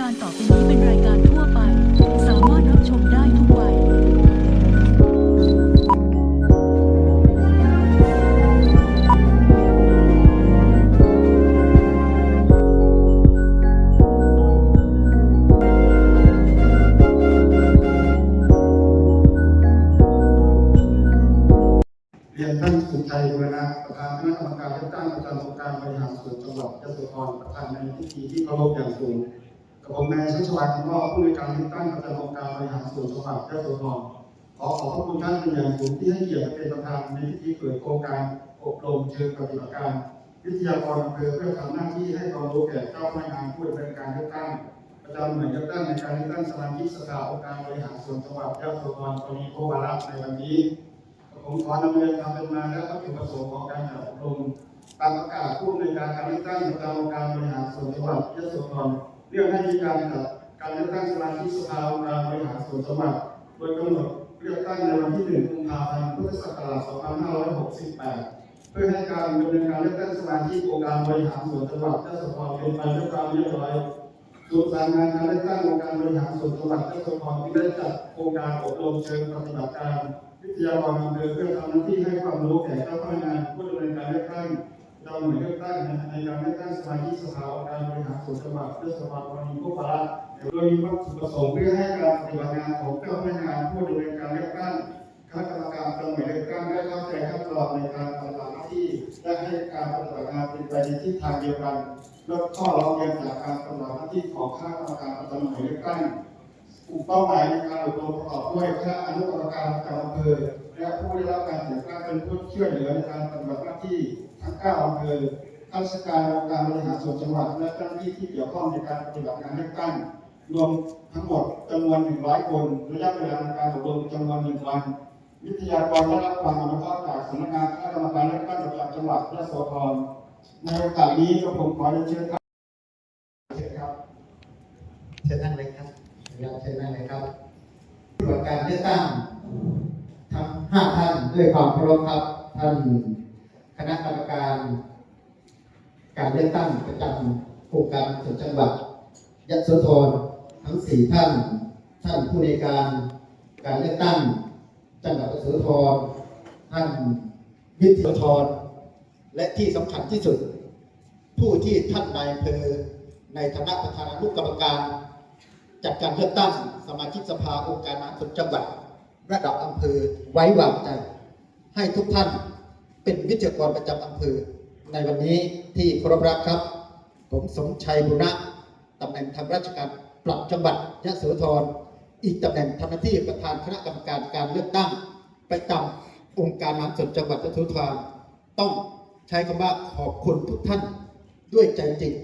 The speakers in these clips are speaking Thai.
การต่อไปนี้เป็นรายการทั่วไป สามารถรับชมได้ทุกวัย เรียนท่านสุชัยบูรณะประธานคณะกรรมการเลือกตั้งประจำองค์การบริหารส่วนจังหวัดยะโสธรประธานในพิธีที่เคารพอย่างสูง ผมนายชัชวานคำว่าผู้ในการเลือกตั้งประจำองค์การบริหารส่วนจังหวัดยโสธรขอขอบพระคุณท่านเป็นอย่างสูงที่ให้เกียรติเป็นประธานในพิธีเปิดโครงการอบรมเชิงปฏิบัติการ วิทยากรอำเภอเพื่อทำหน้าที่ให้ความรู้แก่เจ้าพนักงานผู้ดำเนินการเลือกตั้งประจำหน่วยเลือกตั้งในการเลือกตั้งสมาชิกสภาองค์การบริหารส่วนจังหวัดยโสธรปรีโควาระในวันนี้ผมขอนำเรียนความเป็นมาและวัตถุประสงค์ของการจัดอบรมตามประกาศผู้อำนการการเลือกตั้งประจำองค์การบริหารส่วนจังหวัดยโสธร เรื่องให้มีการจัดการเลือกตั้งสมาชิกสภาองค์การบริหารส่วนจังหวัดโดยกำหนดเลือกตั้งในวันที่ 1 กุมภาพันธ์พุทธศักราช 2568 เพื่อให้การดำเนินการเลือกตั้งสมาชิกองค์การบริหารส่วนจังหวัดยโสธรเป็นไปด้วยความเรียบร้อยส่วนสายงานการเลือกตั้งองค์การบริหารส่วนจังหวัดยโสธรที่ได้จัดโครงการอบรมเชิงปฏิบัติการ วิทยากรอำเภอเพื่อทำหน้าที่ให้ความรู้แก่เจ้าพนักงานผู้ดำเนินการเลือกตั้ง จ้าหน่วยเลือกตั้งในการเลือกตั้งสมาชิกสภาการบริหารส่วนจังหวัดเพื่อสภาวันนี้ผู้ประโดยมีวัตถุประสงค์เพื่อให้การปฏิบัติงานของเจ้าพนักงานผู้ดำเนินการเลือกตั้งคณะกรรมการจังหวัดเลือกตั้งได้เข้าใจขั้นตอนในการปฏิบัติหน้าที่และให้การปฏิบัติงานเป็นไปในทิศทางเดียวกันลดข้อร้องเรียนจากการปฏิบัติหน้าที่ของคณะกรรมการประจำหน่วยเลือกตั้งกลุ่มเป้าหมายในการอบรมประกอบด้วยคณะอนุกรรมการประจำอำเภอและผู้ได้รับการแต่งตั้งเป็นผู้ช่วยเหลือในการปฏิบัติหน้าที่ ทั้ง9อำเภอข้าราชการองค์การบริหารส่วนจังหวัด และเจ้าหน้าที่ที่เกี่ยวข้องในการปฏิบัติงานเลือกตั้ง รวมทั้งหมดจำนวน 100 คนระยะเวลาในการอบรมจำนวน1วัน วิทยากรได้รับความอนุเคราะห์จากสำนักงานคณะกรรมการเลือกตั้งประจำจังหวัดยะโสธรในโอกาสนี้ก็ผมขอเรียนเชิญครับเชิญครับเชิญนั่งเลยครับอยากเชิญนั่งเลยครับตรวจการเลือกตั้งทั้งห้าท่านด้วยความเคารพครับท่าน คณะกรรมการ การเลือกตั้งประจำองค์การส่วนจังหวัดยะโสธรทั้งสี่ท่าน ท่านผู้ในการการเลือกตั้งจังหวัดยะโสธรท่านวิทยาธรและที่สำคัญที่สุด ผู้ที่ท่านนายอำเภอในฐานะประธานอนุกรรมการจัดการเลือกตั้งสมาชิกสภาองค์การมหาส่วนจังหวัด ระดับอำเภอไว้วางใจ ให้ทุกท่าน เป็นวิทยากรประจำอำเภอในวันนี้ที่ครพรักครับ ผมสมชัยบุระตำแหน่งทางราชการปรับจังหวัดยะโสธรอีกตำแหน่งทำหน้าที่ประธานคณะกรรมการการเลือกตั้งประจำองค์การมหาส่วนจังหวัดยะโสธรต้องใช้คำว่าขอบคุณทุกท่านด้วยใจจริง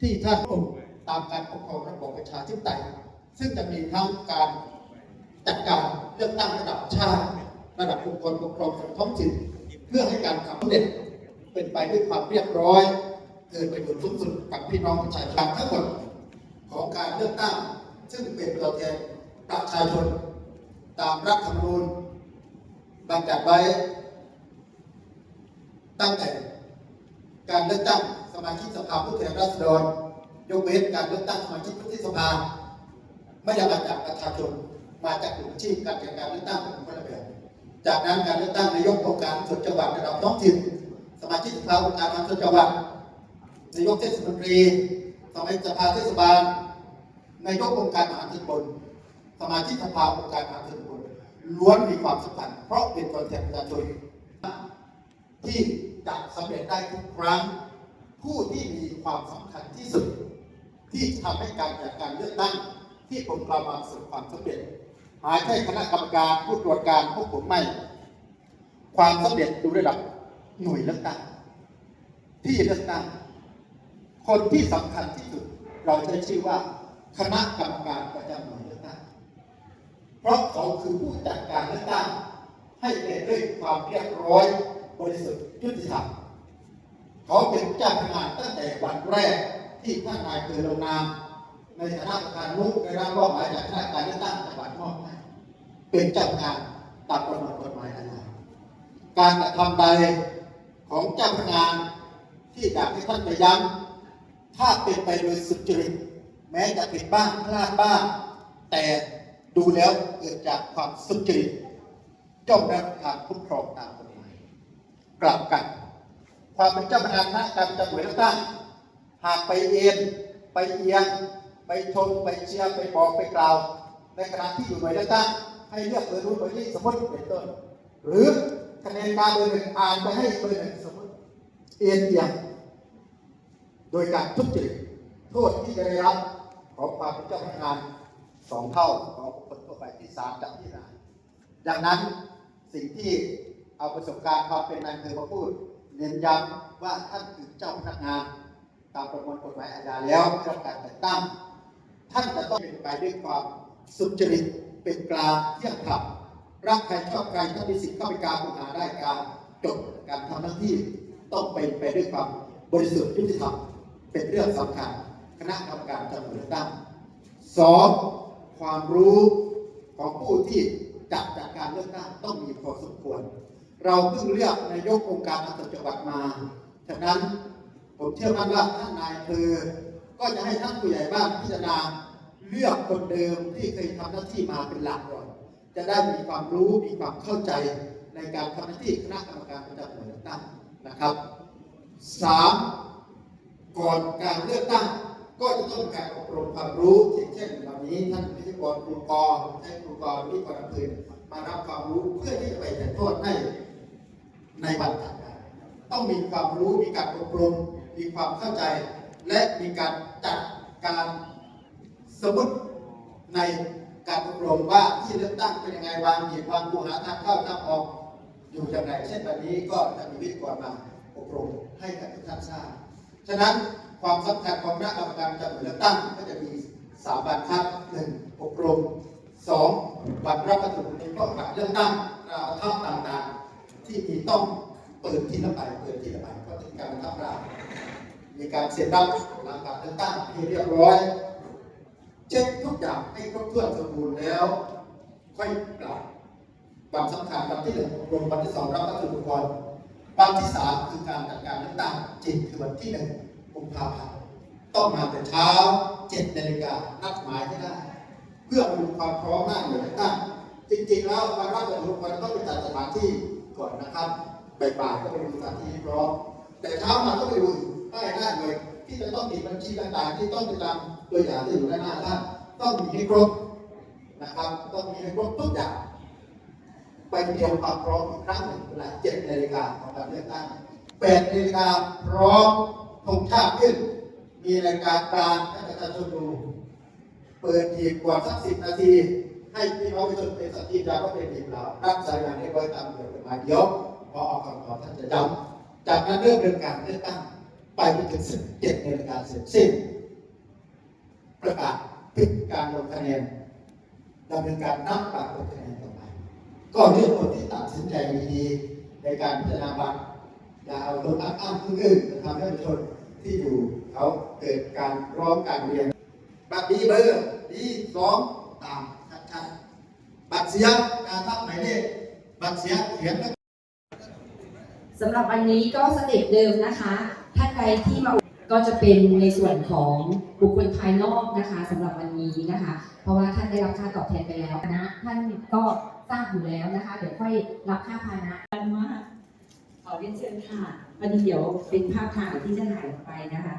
ที่ท่านองค์ตามการปกครองระบอบประชาธิปไตยซึ่งจะมีทั้งการจัดการเลือกตั้งระดับชาติ ระดับองค์กรปกครองส่วนท้องถิ่น เพื่อให้การทำเร็จเป็นไปด้วยความเรียบร้อย เกิดประโยชน์สูงสุดกับพี่น้องประชาชนทั้งหมดของการเลือกตั้ง ซึ่งเป็นตัวแทนประชาชน ตามรัฐธรรมนูญบัญญัติไว้ตั้งแต่การเลือกตั้งสมาชิกสภาผู้แทนราษฎร ยกเว้นการเลือกตั้งสมาชิกวุฒิสภา ไม่ได้มาจากประชาชนมาจากกลุ่มอาชีพการจัดการเลือกตั้งเป็นคนละแบบ จากนั้นการเลือกตั้งนายกองค์การส่วนจังหวัดระดับท้องถิ่น สมาชิกสภาองค์การส่วนจังหวัด นายกเทศมนตรี สมาชิกสภาเทศบาล นายกองค์การมหาส่วนบลสมาชิกสภาองค์การมหาส่วนบลล้วนมีความสำคัญ เพราะเป็นตัวแทนประชาชนที่จะสำเร็จได้ทุกครั้ง ผู้ที่มีความสำคัญที่สุด ที่ทำให้การจัดการเลือกตั้งที่ผมกล่าวมาประสบความสำเร็จ หาใช่คณะกรรมการผู้ตรวจการพวกผมไม่ ความสำเร็จดูระดับหน่วยเลือกตั้งที่เลือกตั้งคนที่สำคัญที่สุด เราใช้ชื่อว่า คณะกรรมการประจำหน่วยเลือกตั้งเพราะเขาคือผู้จัดการเลือกตั้งให้เป็นด้วยความเรียบร้อยบริสุทธิ์ยุติธรรมเขาเป็นเจ้าพนักงานตั้งแต่วันแรกที่ท่านนายเคยลงนามในฐานะประธานนุได้รับมอบหมายจากคณะการเลือกตั้ง มอบให้เป็นเจ้างานตามประมวลกฎหมายอาญาการกระทำใดของเจ้าพนักงานที่อยากให้ท่านไปย้ำถ้าเป็นไปโดยสุจริตแม้จะผิดบ้างพลาดบ้าง แต่ดูแล้วเกิดจากความสุจริตจ้องรับการคุ้มครองตามกฎหมายกลับกัน ความเป็นเจ้าพนักงานการจัดหน่วยเลือกตั้งหากไปเอ็นไปเอียงไปชมไปเชียร์ไปบอกไปกล่าว ในขณะที่อยู่หน่วยเลือกตั้งให้เลือกเบอร์นู้นเบอร์นี้สมมติเป็นต้น หรือคะแนนมาเบอร์หนึ่งอ่านไปให้เบอร์หนึ่งสมมติเอ็นเอียงโดยการทุจริตโทษที่จะได้รับของความเป็นเจ้าพนักงานสองเท่าของบุคคลทั่วไปที่ศาลจะพิจารณาดังนั้นสิ่งที่เอาประสบการณ์ความเป็นนายเภอมาพูด เน้นย้ำว่าท่านคือเจ้าพนักงานตามประมวลกฎหมายอาญาแล้วได้รับการแต่งตั้ง ท่านจะต้องเป็นไปด้วยความ สุจริตเป็นกลางเที่ยงธรรมรักใครชอบใครท่านมีสิทธิ์เข้าไปการปัญหาได้การจบการทำหน้าที่ต้องเป็นไปด้วยความบริสุทธิ์ยุติธรรมเป็นเรื่องสำคัญคณะกรรมการจัดเลือกตั้งสองความรู้ของผู้ที่จัดจัดการเลือกตั้งต้องมีพอสมควร เราเพิ่งเลือกนายกองค์การมหาจังหวัดมาฉะนั้นผมเชื่อมั่นว่าท่านนายเภอก็จะให้ท่านผู้ใหญ่บ้านพิจารณา เลือกคนเดิมที่เคยทำหน้าที่มาเป็นหลักก่อน จะได้มีความรู้มีความเข้าใจในการทำหน้าที่คณะกรรมการประจำหน่วยเลือกตั้งนะครับสามก่อนการเลือกตั้งก็จะต้องการอบรมความรู้ เช่นวันนี้ท่านพิธีกรครูกรให้ครูกรพิธีกรอำเภอมารับความรู้เพื่อที่จะไปถ่ายทอดให้ในวันถัดมาต้องมีความรู้มีการอบรม มีความเข้าใจ และมีการจัดการ สมมติในการอบรมว่าที่เลือกตั้งเป็นยังไงวางเหตุวางคูหาทางเข้าทางออกอยู่อย่างไรเช่นวันนี้ก็จะมีวิทยกรมาอบรมให้กับทุกท่านทราบฉะนั้นความสำคัญของคณะกรรมการจัดเลือกตั้งก็จะมีสามวันครับหนึ่งอบรมสองวันรับวัตถุในข้อบัตรเลือกตั้งราทับต่างๆ ที่มีต้องเปิดที่ละใบเปิดที่ละใบก็ถึงการทับรามีการเซ็นรับหลังการเลือกตั้งที่เรียบร้อย เช็คทุกอย่างให้ครบถ้วนสมบูรณ์แล้ว ค่อยกลับวันสำคัญวันที่หนึ่งอบรมวันที่สองรับวัตถุอุปกรณ์วันที่สามคือการจัดการเลือกตั้งจริงคือวันที่หนึ่งกุมภาพันธ์ต้องมาแต่เช้าเจ็ดนาฬิกานัดหมายให้ได้ เพื่อดูความพร้อมหน้าหน่วยเลือกตั้งจริงๆแล้ววันรับวัตถุอุปกรณ์ต้องไปจัดสถานที่ก่อนนะครับบ่ายๆก็ไปดูสถานที่พร้อมแต่เช้ามาก็ไปดูป้ายหน้าหน่วยที่จะต้องมีบัญชีต่างๆ ที่ต้องติดตาม ตัวอย่างที่อยู่ด้านหน้าท่านต้องมีให้ครบนะครับ ต้องมีให้ครบทุกอย่าง ไปเตรียมความพร้อมอีกครั้งหนึ่งเวลาเจ็ดนาฬิกาของการเลือกตั้งแปดนาฬิกาพร้อมธงชาติขึ้น มีรายการกลางให้ประชาชนดูเปิดทีกว่าสักสิบนาที ให้พี่น้องประชาชนเป็นสักทีมยาก็เป็นทีมเรารับสายงานให้บริตามเดี๋ยวกันมาเดี๋ยวพอออกคำตอท่านจะจำจากนั้นเริ่มเดินการเลือกตั้งไปจนถึงสิบเจ็ดนาฬิกาเสร็จสิ้น ประกาศปิดการลงคะแนนดำเนินการนับปากลงคะแนนต่อไป ก็เลือกคนที่ตัดสินใจดีๆในการพิจารณาบัตรอย่าเอาคนอ้างอ้างพึ่งอื่นทำให้ประชาชนที่อยู่เขาเกิดการร้องการเรียน บัตรดีเบอร์ดีสองตามชัดๆบัตรเสียการทับหมายเลขบัตรเสียเขียนสำหรับวันนี้ก็สเต็ปเดิมนะคะ ท่านใดที่มา ก็จะเป็นในส่วนของบุคคลภายนอกนะคะสำหรับวันนี้นะคะ เพราะว่าท่านได้รับค่าตอบแทนไปแล้วนะท่านก็ทราบอยู่แล้วนะคะ เดี๋ยวค่อยรับค่าพานะกันมากขอเรียนเชิญค่ะวันนี้เดี๋ยวเป็นภาพถ่ายที่จะถ่ายไปนะคะ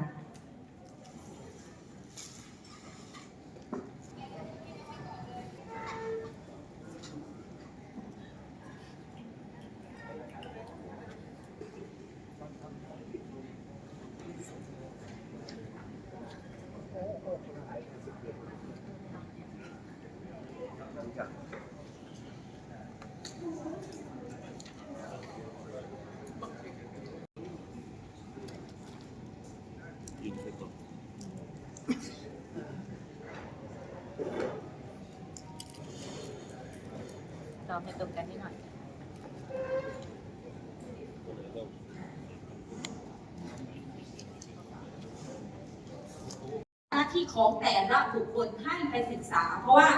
อบให้ตรงกันนิดหน่อยหน้าที่ของแต่ละบุคคลให้ไปศึกษา เพราะว่า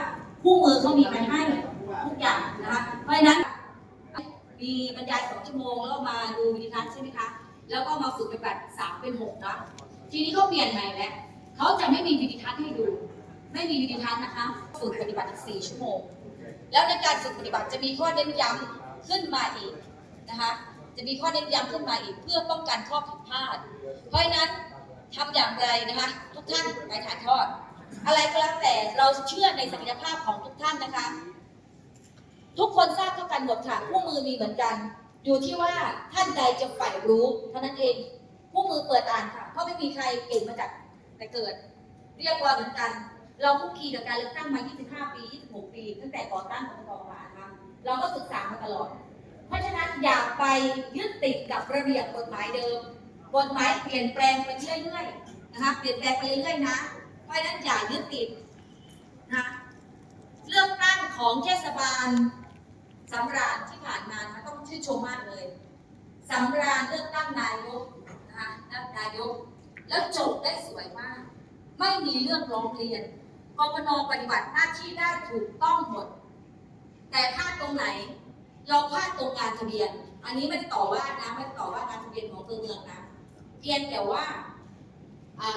คู่มือเขามีไปให้ทุกอย่างนะคะ เพราะฉะนั้นมีบรรยายสองชั่วโมงแล้วมาดูวิดีทัศน์ใช่ไหมคะ แล้วก็มาฝึกปฏิบัติสามเป็นหกนะทีนี้เขาเปลี่ยนใหม่แล้วเขาจะไม่มีวิดีทัศน์ให้ดู ไม่มีวิดีทัศน์นะคะ ฝึกปฏิบัติอีก4ชั่วโมง แล้วในการฝึกปฏิบัติจะมีข้อเน้นย้ำขึ้นมาอีกนะคะจะมีข้อเน้นย้ำขึ้นมาอีกเพื่อป้องกันข้อผิดพลาด เพราะฉะนั้นทำอย่างไรนะคะ ทุกท่านไปถ่ายทอด อะไรก็แล้วแต่เราเชื่อในศักยภาพของทุกท่านนะคะ ทุกคนทราบเท่ากันหมดค่ะคู่มือมีเหมือนกัน อยู่ที่ว่าท่านใดจะใฝ่รู้เท่านั้นเองคู่มือเปิดอ่านค่ะเพราะไม่มีใครเก่งมาจากแต่เกิด เรียกว่าเหมือนกัน เราคุกคีกับการเลือกตั้งมา 25 ปี 26 ปี ตั้งแต่ก่อตั้งกทมานะคะเราก็ศึกษามาตลอด เพราะฉะนั้นอย่าไปยึดติดกับระเบียบกฎหมายเดิม กฎหมายเปลี่ยนแปลงไปเรื่อยๆนะคะ เปลี่ยนแปลงไปเรื่อยๆนะ เพราะฉะนั้นอย่ายึดติดนะเลือกตั้งของเทศบาลสำราญที่ผ่านมานะต้องชื่นชมมากเลยสำราญเลือกตั้งนายกนะคะนายก แล้วจบได้สวยมาก ไม่มีเรื่องร้องเรียน ปนปฏิบัติหน้าที่ได้ถูกต้องหมด แต่พลาดตรงไหน เราพลาดตรงงานทะเบียน อันนี้ไม่ต่อว่านะไม่ต่อว่าการทะเบียนของตัวเมืองนะเพียงแต่ว่า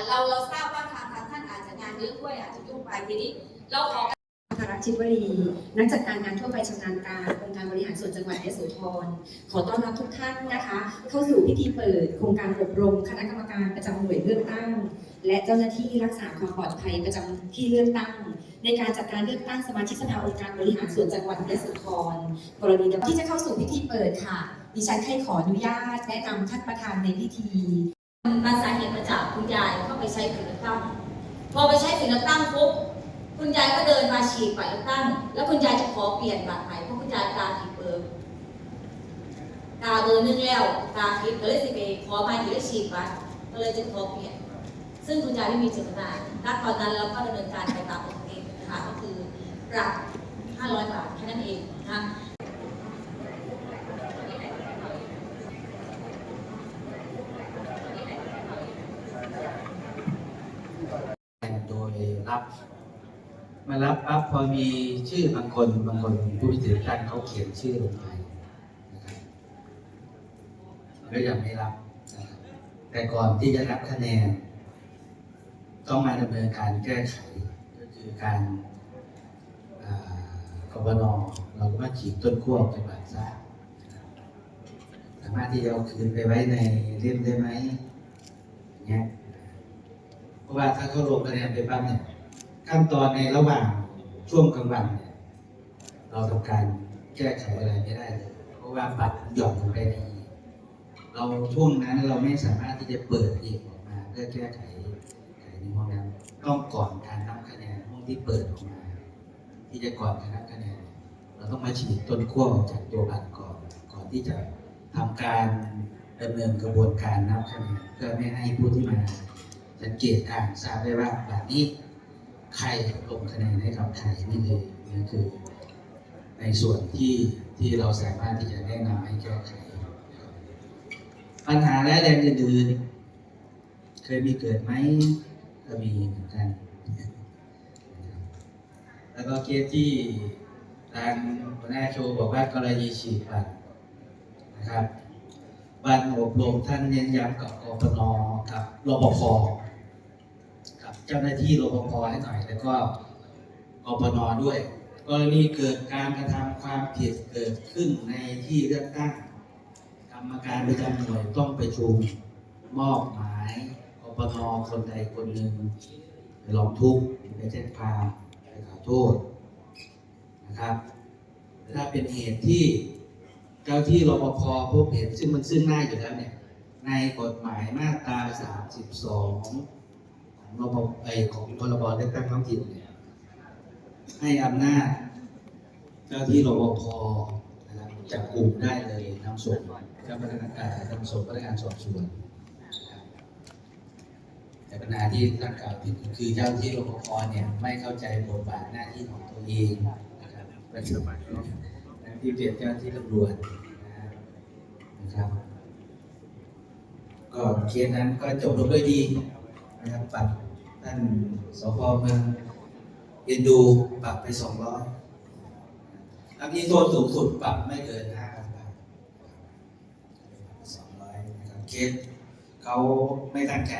เราเราทราบว่าทางทางท่านอาจจะงานเยอะด้วยอาจจะยุ่งไปทีนี้เราขอ ธารักชิดวรีนักจัดการงานทั่วไปชำนาญการองค์การบริหารส่วนจังหวัดยโสธรขอต้อนรับทุกท่านนะคะ เข้าสู่พิธีเปิดโครงการอบรม คณะกรรมการประจำหน่วยเลือกตั้ง และเจ้าหน้าที่รักษาความปลอดภัยประจำที่เลือกตั้ง ในการจัดการเลือกตั้งสมาชิกสภาองค์การบริหารส่วนจังหวัดยโสธรกรณีที่จะเข้าสู่พิธีเปิดค่ะ ดิฉันให้ขออนุญาตแนะนำท่านประธานในพิธีมาสาเหตุมาจากคุณยายเข้าไปใช้สิทธิ์เลือกตั้งพอไปใช้สิทธิ์เลือกตั้งปุ๊บ คุณยายก็เดินมาฉีกบัตรเลือกตั้ง แล้วคุณยายจะขอเปลี่ยนบัตรใหม่เพราะคุณยายตาผิดเบอร์ตาเบอร์นึงแล้วตาผิดก็เลยสิไปขอใหม่อีกแล้วฉีกบัตรก็เลยจะขอเปลี่ยน ซึ่งคุณยายไม่มีเจตนาณตอนนั้นเราก็ดำเนินการไปตามปกตินะคะก็คือปรับ 500 บาทแค่นั้นเองนะคะโดยรับ มารับปั๊บพอมีชื่อบางคนบางคนผู้พิจารณาเขาเขียนชื่อลงไปนะครับก็ยังไม่รับนะครับแต่ก่อนที่จะรับคะแนน ต้องมาดำเนินการแก้ไขก็คือการอ่ากบนเราก็มาฉีดต้นขั้วไปบัตรซะนะครับสามารถที่จะเอาคืนไปไว้ในเล่มได้ไหมเงี้ยเพราะว่าถ้าเขาลงคะแนนไปปั๊บเนี่ย ขั้นตอนในระหว่างช่วงกลางวันเนี่ยเราทำการแก้ไขอะไรไม่ได้เลยเพราะว่าบัตรหย่อนลงไปในอีเราช่วงนั้นเราไม่สามารถที่จะเปิดอีกออกมา เพื่อแก้ไขไขในห้องนั้นต้องก่อนการนับคะแนนห้องที่เปิดออกมา ที่จะก่อนการนับคะแนน เราต้องมาฉีดต้นขั้วออกจากตัวบัตรก่อนก่อนที่จะทำการดำเนินกระบวนการนับคะแนนเพื่อไม่ให้ผู้ที่มาสังเกตการทราบได้ว่าแบบนี้ ใครลงคะแนนให้กับใครนี่คือนี่คือ ในส่วนที่ที่เราสามารถที่จะแนะนำให้แก้ไขปัญหาและแรงอื่นๆเคยมีเกิดไหมก็มีเหมือนกันแล้วก็เคสที่ทางหัวหน้าโชว์บอกว่ากรณีฉีดบัตรนะครับวันอบรมท่านเน้นย้ำกับกปนกับรปภ เจ้าหน้าที่รปภให้หน่อยแล้วก็กปนด้วย กรณีเกิดการกระทำความผิดเกิดขึ้นในที่เลือกตั้งกรรมการประจำหน่วยต้องประชุมมอบหมายกปนคนใดคนหนึ่งไปร้องทุกข์ไปแจ้งความไปขอโทษนะครับถ้าเป็นเหตุที่เจ้าที่รปภพบเห็นซึ่งมันซึ่งหน้าอยู่แล้วเนี่ยในกฎหมายมาตรา 32ของ รปไอของพรบเลือกตั้งท้องถิ่นเนี่ยให้อำนาจเจ้าที่รปภนะครับจับกลุ่มได้เลยนำส่งเจ้าพนักงานนำส่งพนักงานสอบสวนแต่ปัญหาที่ท่านกล่าวถึงคือเจ้าที่รปภเนี่ยไม่เข้าใจบทบาทหน้าที่ของตัวเองนะครับปัจจุบันที่เปลี่ยนเจ้าหน้าที่ตำรวจนะครับ ก็เคสนั้นก็จบลงด้วยดีนะครับปรับ ท่านสพเมืองเอ็นดูปรับไปสองร้อยอันนี้โทษสูงสุดปรับไม่เกินห้าพันบาทสองร้อยนะครับเคสเขาไม่ตั้งใจ